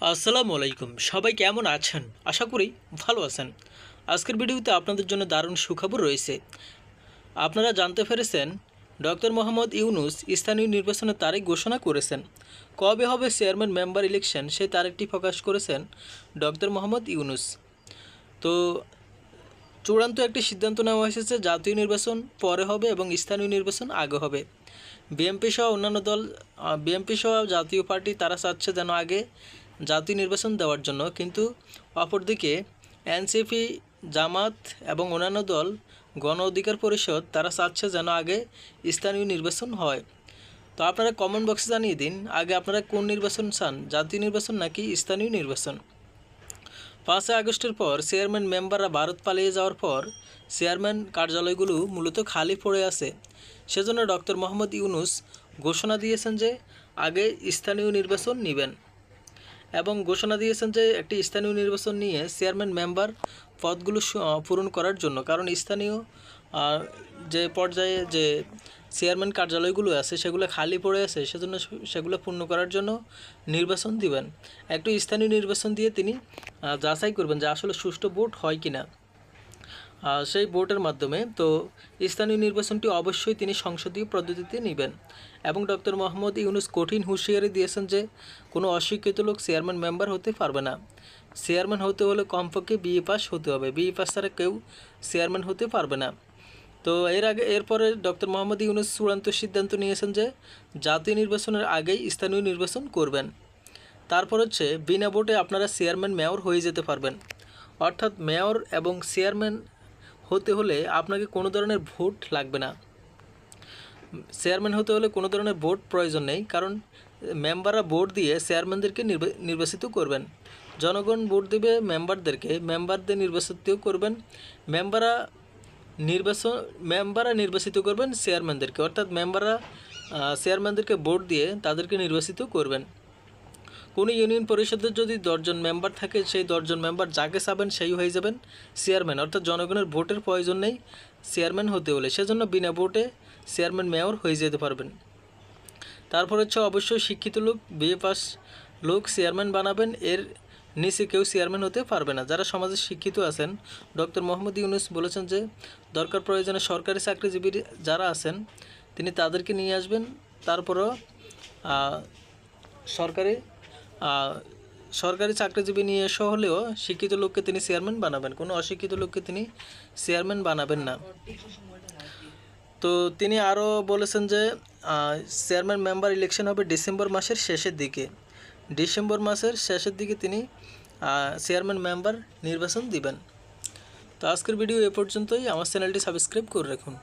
আসসালামু আলাইকুম। সবাই কেমন আছেন? আশা করি ভালো আছেন। আজকের ভিডিওতে আপনাদের জন্য দারুণ সুখবর রয়েছে। আপনারা জানতে পেরেছেন, ডক্টর মোহাম্মদ ইউনুস স্থানীয় নির্বাচনের তারিখ ঘোষণা করেছেন। কবে হবে চেয়ারম্যান মেম্বার ইলেকশন সেই তারিখটি প্রকাশ করেছেন ডক্টর মোহাম্মদ ইউনুস। তো, চূড়ান্ত একটি সিদ্ধান্ত নেওয়া হয়েছে জাতীয় নির্বাচন পরে হবে এবং স্থানীয় নির্বাচন আগে হবে। বিএনপি সহ অন্যান্য দল বিএমপি সহ জাতীয় পার্টি তারা চাচ্ছে যেন আগে জাতীয় নির্বাচন দেওয়ার জন্য, কিন্তু অপরদিকে এনসিপি, জামাত এবং অন্যান্য দল, গণ অধিকার পরিষদ, তারা চাচ্ছে যেন আগে স্থানীয় নির্বাচন হয়। তো আপনারা কমেন্ট বক্সে জানিয়ে দিন, আগে আপনারা কোন নির্বাচন চান, জাতীয় নির্বাচন নাকি স্থানীয় নির্বাচন? পাঁচই আগস্টের পর চেয়ারম্যান মেম্বাররা ভারত পালিয়ে যাওয়ার পর চেয়ারম্যান কার্যালয়গুলো মূলত খালি পড়ে আছে। সেজন্য ডক্টর মোহাম্মদ ইউনুস ঘোষণা দিয়েছেন যে আগে স্থানীয় নির্বাচন নেবেন। এবং ঘোষণা দিয়েছেন যে একটি স্থানীয় নির্বাচন নিয়ে চেয়ারম্যান মেম্বার পদগুলো পূরণ করার জন্য। কারণ স্থানীয় যে পর্যায়ে যে চেয়ারম্যান কার্যালয়গুলো আছে সেগুলো খালি পড়ে আছে সেজন্য সেগুলো পূর্ণ করার জন্য নির্বাচন দিবেন। একটু স্থানীয় নির্বাচন দিয়ে তিনি যাচাই করবেন যে আসলে সুষ্ঠু ভোট হয় কিনা। আহ, সেই ভোটের মাধ্যমে। তো স্থানীয় নির্বাচনটি অবশ্যই তিনি সংসদীয় পদ্ধতিতে নেবেন। এবং ডক্টর মোহাম্মদ ইউনুস কঠিন হুঁশিয়ারি দিয়েছেন যে, কোনো অশিক্ষিত লোক চেয়ারম্যান মেম্বার হতে পারবে না। চেয়ারম্যান হতে হলে কমপক্ষে বিএ পাস হতে হবে। বিএ পাস ছাড়া কেউ চেয়ারম্যান হতে পারবে না। তো এর আগে, এরপরে ডক্টর মোহাম্মদ ইউনুস চূড়ান্ত সিদ্ধান্ত নিয়েছেন যে, জাতীয় নির্বাচনের আগেই স্থানীয় নির্বাচন করবেন। তারপর হচ্ছে, বিনা ভোটে আপনারা চেয়ারম্যান মেয়র হয়ে যেতে পারবেন। অর্থাৎ মেয়র এবং চেয়ারম্যান হতে হলে আপনাকে কোনো ধরনের ভোট লাগবে না। চেয়ারম্যান হতে হলে কোনো ধরনের ভোট প্রয়োজন নেই, কারণ মেম্বাররা ভোট দিয়ে চেয়ারম্যানদেরকে নির্বা- নির্বাচিত করবেন। জনগণ ভোট দেবে মেম্বারদেরকে, মেম্বারদের নির্বাচিত করবেন। মেম্বাররা নির্বাচন, মেম্বাররা নির্বাচিত করবেন চেয়ারম্যানদেরকে, অর্থাৎ মেম্বাররা চেয়ারম্যানদেরকে ভোট দিয়ে তাদেরকে নির্বাচিত করবেন। কোনো ইউনিয়ন পরিষদের যদি দশজন মেম্বার থাকে, সেই দশজন মেম্বার যাকে চাবেন সেই হয়ে যাবেন চেয়ারম্যান। অর্থাৎ জনগণের ভোটের প্রয়োজন নেই চেয়ারম্যান হতে হলে। সেজন্য বিনা ভোটে চেয়ারম্যান মেয়র হয়ে যেতে পারবেন। তারপর হচ্ছে অবশ্যই শিক্ষিত লোক, বিএ পাস লোক চেয়ারম্যান বানাবেন। এর নিচে কেউ চেয়ারম্যান হতে পারবে না। যারা সমাজে শিক্ষিত আছেন, ডক্টর মোহাম্মদ ইউনুস বলেছেন যে, দরকার প্রয়োজনে সরকারি চাকরিজীবী যারা আছেন, তিনি তাদেরকে নিয়ে আসবেন। তারপরও সরকারি সরকারি চাকরিজীবী নিয়ে এসে হলেও শিক্ষিত লোককে তিনি চেয়ারম্যান বানাবেন, কোনো অশিক্ষিত লোককে তিনি চেয়ারম্যান বানাবেন না। তো তিনি আরও বলেছেন যে চেয়ারম্যান মেম্বার ইলেকশন হবে ডিসেম্বর মাসের শেষের দিকে। ডিসেম্বর মাসের শেষের দিকে তিনি চেয়ারম্যান মেম্বার নির্বাচন দিবেন। তো আজকের ভিডিও এ পর্যন্তই। আমার চ্যানেলটি সাবস্ক্রাইব করে রাখুন।